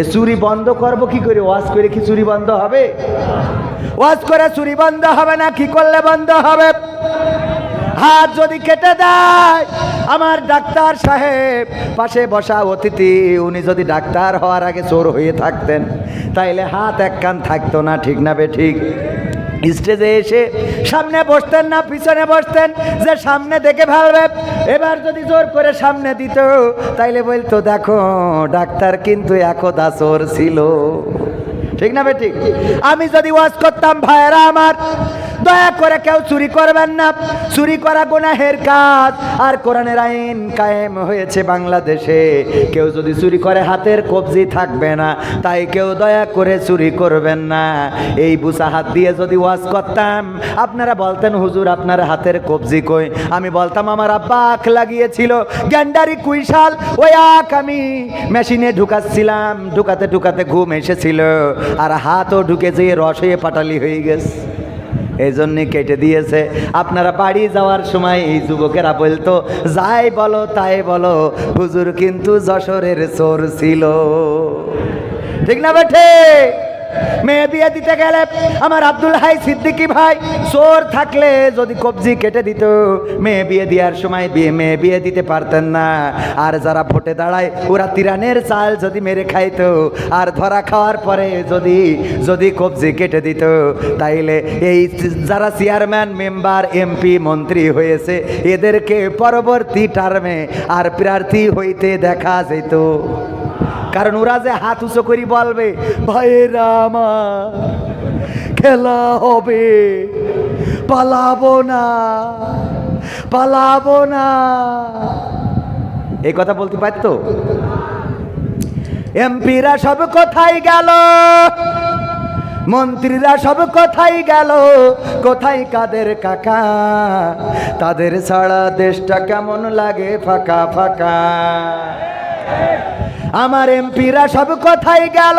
এ চুরি বন্ধ করব কি করে? ওয়াশ করে কি চুরি বন্ধ হবে? ওয়াশ করে চুরি বন্ধ হবে না, কি করলে বন্ধ হবে? হাত যদি কেটে দেয়, আমার ডাক্তার সাহেব, পাশে বসা অতিথি, উনি যদি ডাক্তার হওয়ার আগে চোর হয়ে থাকতেন, তাইলে হাত এক কান থাকতো না, ঠিক না বে ঠিক? স্টেজে এসে সামনে বসতেন না, পিছনে বসতেন, যে সামনে দেখে ভালবে এবার যদি জোর করে সামনে দিত, তাইলে বলতো, দেখো, ডাক্তার কিন্তু একদা চোর ছিল। ঠিক না বেটি? আমি যদি ওয়াজ করতাম, ভাইয়েরা আমার, দয়া করে কেউ চুরি করবেন না। চুরি করা গুনাহের কাজ। আর কোরআনের আইন কায়েম হয়েছে বাংলাদেশে। কেউ যদি চুরি করে, হাতের কবজি থাকবে না। তাই কেউ দয়া করে চুরি করবেন না। এই বুসা হাত দিয়ে যদি ওয়াজ করতাম, আপনারা বলতেন, হুজুর, আপনার হাতের কবজি কই? আমি বলতাম, আমার আব্বা আখ লাগিয়েছিল, গ্যান্ডারি কুইশাল, ওই আখ আমি মেশিনে ঢুকাচ্ছিলাম, ঢুকাতে ঢুকাতে ঘুম এসেছিল। আর হাতও ঢুকে যেয়ে রসে পাটালি হয়ে গেছে। এই জন্যে কেটে দিয়েছে। আপনারা বাড়ি যাওয়ার সময় এই যুবকেরা বলতো, যাই বলো, তাই বলো, হুজুর কিন্তু যশোরের চোর ছিল। ঠিক না বেঠে? মেয়ে বিয়ে দিতে গেলে আমার আব্দুল হাই সিদ্দিকি ভাই চোর থাকলে যদি কবজি কেটে দিত। মেয়ে বিয়ে দেওয়ার সময় বিয়ে, মেয়ে বিয়ে দিতে পারতেন না। আর যারা ভোটে দাঁড়ায়, ওরা তিরানের চাল যদি মেরে খাইতো। আর ধরা খাওয়ার পরে যদি যদি কবজি কেটে দিত। তাইলে এই যারা চেয়ারম্যান, মেম্বার, এমপি, মন্ত্রী হয়েছে, এদেরকে পরবর্তী টার্মে আর প্রার্থী হইতে দেখা যেত কারণ ওরা যে হাত উঁচু করি বলবে, ভাইয়েরা আমার, খেলা হবে, পালাবো না পালাবো না। এই কথা বলতে পারতো? এমপিরা সব কোথায় গেল? মন্ত্রীরা সব কোথায় গেল? কোথায় কাদের কাকা? তাদের ছাড়া দেশটা কেমন লাগে ফাঁকা ফাঁকা? আমার এমপিরা সব কথাই গেল।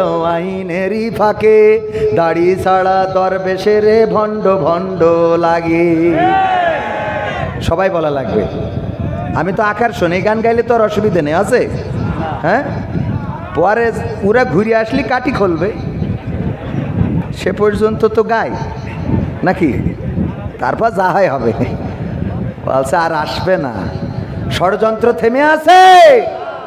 আইনেরই ফাঁকে। দাড়ি ছাড়া দরবেশের ভণ্ড ভণ্ড লাগে। সবাই বলা লাগবে। আমি তো আকার শুনি, গান গাইলে তো আর অসুবিধে নেই, আছে? হ্যাঁ? পরে পুরা ঘুরে আসলে কাটি খুলবে। সে পর্যন্ত তো গাই, নাকি? তারপর যা হয় হবে। বলছে, আর আসবে না। ষড়যন্ত্র থেমে আছে!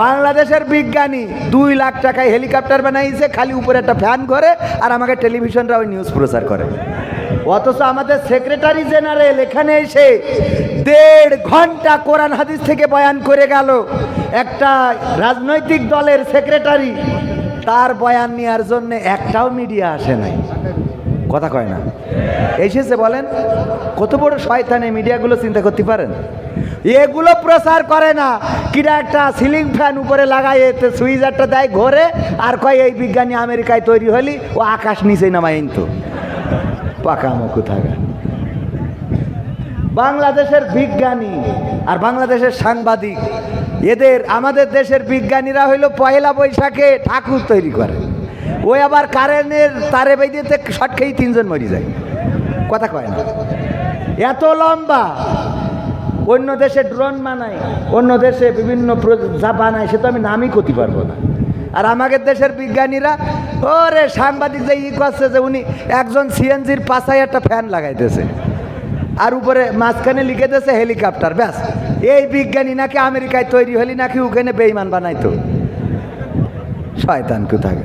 বাংলাদেশের বিজ্ঞানী দুই লাখ টাকায় হেলিকপ্টার বানাইছে, খালি উপরে একটা ফ্যান করে আর আমাকে টেলিভিশনরা ওই নিউজ প্রচার করে। অথচ আমাদের সেক্রেটারি জেনারেল এখানে এসে দেড় ঘণ্টা কোরআন হাদিস থেকে বয়ান করে গেল। একটা রাজনৈতিক দলের সেক্রেটারি তার বয়ান নেওয়ার জন্য একটাও মিডিয়া আসে নাই। কথা কয় না। এসেছে বলেন, কত বড় শয়তানে মিডিয়াগুলো চিন্তা করতে পারেন? এগুলো প্রচার করে না। কিরা একটা সিলিং ফ্যান উপরে লাগাই এতে সুইজারটা দেয় ঘরে আর কয়, এই বিজ্ঞানী আমেরিকায় তৈরি হলি, ও আকাশ নিচে নামাই তো। পাকা মুখ থাকে। বাংলাদেশের বিজ্ঞানী আর বাংলাদেশের সাংবাদিক, এদের, আমাদের দেশের বিজ্ঞানীরা হইল পয়লা বৈশাখে ঠাকুর তৈরি করে। ওই আবার কারেন্টের তারে বেঁধেতে শট খেয়েই তিনজন মরি যায়। কথা কয় না। এত লম্বা। অন্য দেশে ড্রোন বানায়, অন্য দেশে বিভিন্ন যা বানায়, সে তো আমি নামই করতে পারব না। আর আমাদের দেশের বিজ্ঞানীরা, ওরে সাংবাদিক যে ই করছে যে উনি একজন সিএনজির পাশায় একটা ফ্যান লাগাইতেছে। আর উপরে মাঝখানে লিখে দিয়েছে হেলিকপ্টার, ব্যাস। এই বিজ্ঞানী নাকি আমেরিকায় তৈরি হলি, নাকি ওখানে বেইমান বানাইতো। শয়তান কোথাকে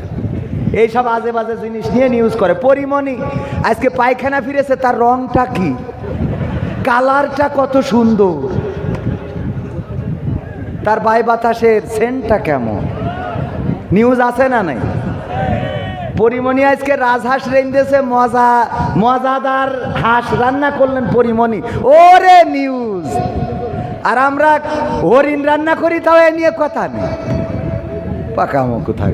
এইসব আজে বাজে জিনিস নিয়ে নিউজ করে। পরিমণি, আজকে পায়খানা ফিরেছে, তার রংটা কি? কালারটা কত সুন্দর। তার বাই বাতাসের সেন্টটা কেমন? নিউজ আছে না নাই? পরিমণি আজকে রাজহাঁস রেঞ্জেছে মজা, মজাদার হাঁস রান্না করলেন পরিমণি। ওরে নিউজ আর আমরা হরিণ রান্না করি, তাও এ নিয়ে কথা নেই। পাকামো কোথায়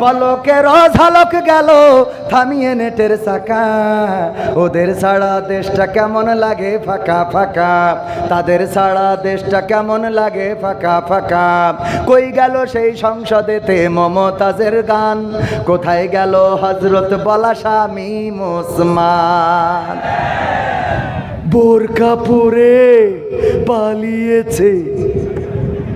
পলকের ঝলক গেল থামিয়ে নেটের চাকা। ওদের ছাড়া দেশটা কেমন লাগে? ফাঁকা ফাঁকা। তাদের ছাড়া দেশটা কেমন লাগে? ফাঁকা ফাঁকা। কই গেল সেই সংসদেতে মমতাজের গান? কোথায় গেল হজরত বলা স্বামী মুসমান? বোরকা পরে পালিয়েছে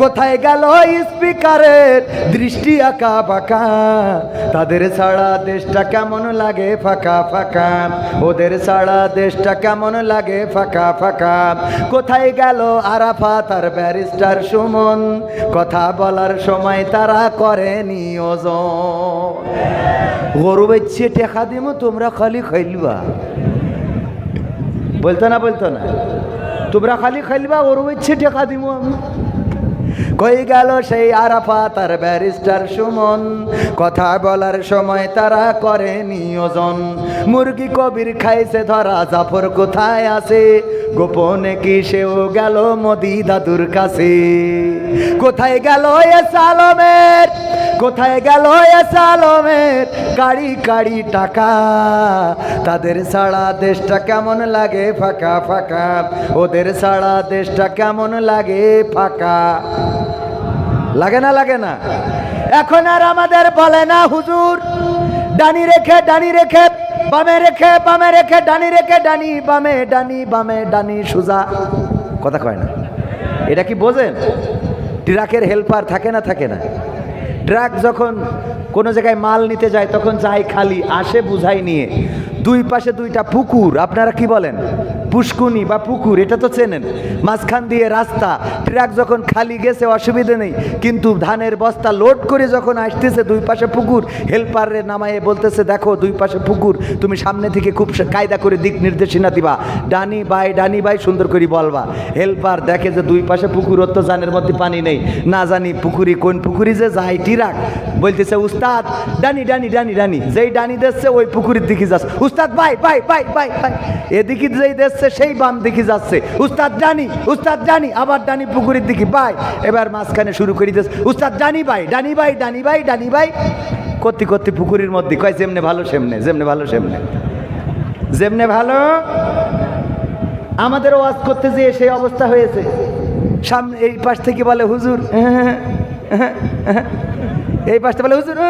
কোথায় গেল স্পিকারের দৃষ্টি আঁকা বাঁকা? তাদের ছাড়া দেশটা কেমন লাগে ফাঁকা ফাঁকা? ওদের ছাড়া দেশটা কেমন লাগে ফাঁকা ফাঁকা? কোথায় গেল আরাফা তার ব্যারিস্টার সুমন? কথা বলার সময় তারা করে নিয়োজন গরু বেচ্ছে টেকা দিব তোমরা খালি খাইলবা বলতো না বলতো না? তোমরা খালি খাইলবা গরু বেচ্ছে টেকা দিব আমি। কই গেল সেই আরাফা তার ব্যারিস্টার সুমন? কথা বলার সময় তারা করে নিয়োজন। মুরগি কবির খাইছে ধরা, জাফর কোথায় আছে? গোপনে কি সেও গেল মোদি দাদুর কাছে? কোথায় গেল এ সালমের কোথায় গেল সালমের? কাড়ি কাড়ি টাকা। তাদের ছাড়া দেশটা কেমন লাগে? ফাঁকা ফাঁকা। ওদের ছাড়া দেশটা কেমন লাগে? ফাঁকা। লাগে না লাগে না? এখন আর আমাদের বলে না হুজুর। ডানি রেখে ডানি রেখে, বামে রেখে বামে রেখে, ডানি রেখে, ডানি বামে ডানি বামে, ডানি সুজা। কথা কয় না। এটা কি বোঝেন? ট্রাকের হেল্পার থাকে না থাকে না? ট্রাক যখন কোনো জায়গায় মাল নিতে যায়, তখন যায় খালি, আসে বুঝাই নিয়ে। দুই পাশে দুইটা পুকুর, আপনারা কি বলেন? পুষ্কুনি বা পুকুর, এটা তো চেনেন। মাঝখান দিয়ে রাস্তা, ট্রাক যখন খালি গেছে, অসুবিধে নেই। কিন্তু ধানের বস্তা লোড করে যখন আসতেছে, দুই পাশে পুকুর হেল্পারে নামায়ে বলতেছে, দেখো, দুই পাশে পুকুর, তুমি সামনে থেকে খুব কায়দা করে দিক নির্দেশনা দিবা। ডানি বাই ডানি বাই সুন্দর করে বলবা। হেল্পার দেখে যে দুই পাশে পুকুর তো জানের মধ্যে পানি নেই। না জানি পুকুরি কোন পুকুরি যে, যাই টিরাক। বলতেছে, উস্তাদ, ডানি ডানি ডানি ডানি, যেই ডানি দিচ্ছে, ওই পুকুরের দিকে যাচ্ছে উস্তাদ বাই বাই বাই বাই বাই এদিকে যেই দিচ্ছে সেই বাম দিকে যাচ্ছে। উস্তাদ ডানি উস্তাদ ডানি, আবার ডানি পুকুরের দিকে, বাই। এবার মাঝখানে শুরু করে দিচ্ছে উস্তাদ ডানি বাই ডানি বাই ডানি বাই ডানি বাই। করতে করতে পুকুরের মধ্যে, কয় যেমনে ভালো সেমনে, যেমনে ভালো সেমনে। যেমনে ভালো? আমাদের ওয়াজ করতে যেয়ে সেই অবস্থা হয়েছে। সামনে, এই পাশ থেকে বলে, হুজুর, এই পাশটা বলে, হুজুর,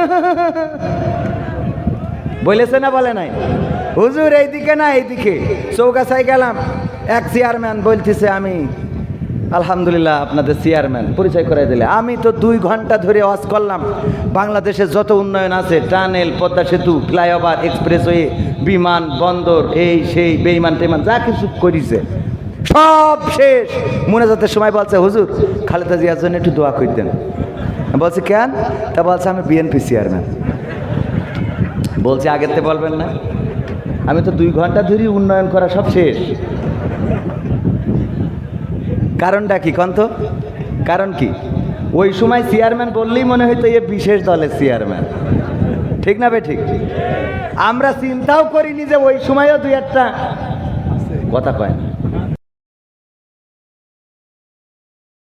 বলেছে না বলে নাই? হুজুর, এইদিকে না, এইদিকে। চৌকাছায় গেলাম। এক চেয়ারম্যান বলতেছে, আমি আলহামদুলিল্লাহ আপনাদের চেয়ারম্যান, পরিচয় করে দিলে। আমি তো দুই ঘণ্টা ধরে ওয়াজ করলাম। বাংলাদেশে যত উন্নয়ন আছে, টানেল, পদ্মা সেতু, ফ্লাইওভার, এক্সপ্রেসওয়ে, বিমান, বন্দর, এই, সেই, বেইমান টেমান যা কিছু করিছে, সব শেষ। মনে মোনাজাতের সময় বলছে, হুজুর, খালেদা জিয়ার জন্য একটু দোয়া করতেন বলছে, কেন? তা বলছে, আমি বিএনপি চেয়ারম্যান। বলছে আগেতে বলবেন না। আমি তো দুই ঘণ্টা ধরে উন্নয়ন করা সব শেষ। কারণটা কি কন্ত কারণ কি? ওই সময় চেয়ারম্যান বললেই মনে হইতো এ বিশেষ দলের চেয়ারম্যান। ঠিক না বে ঠিক? আমরা চিন্তাও করিনি যে ওই সময়ও দুই একটা কথা কয় না।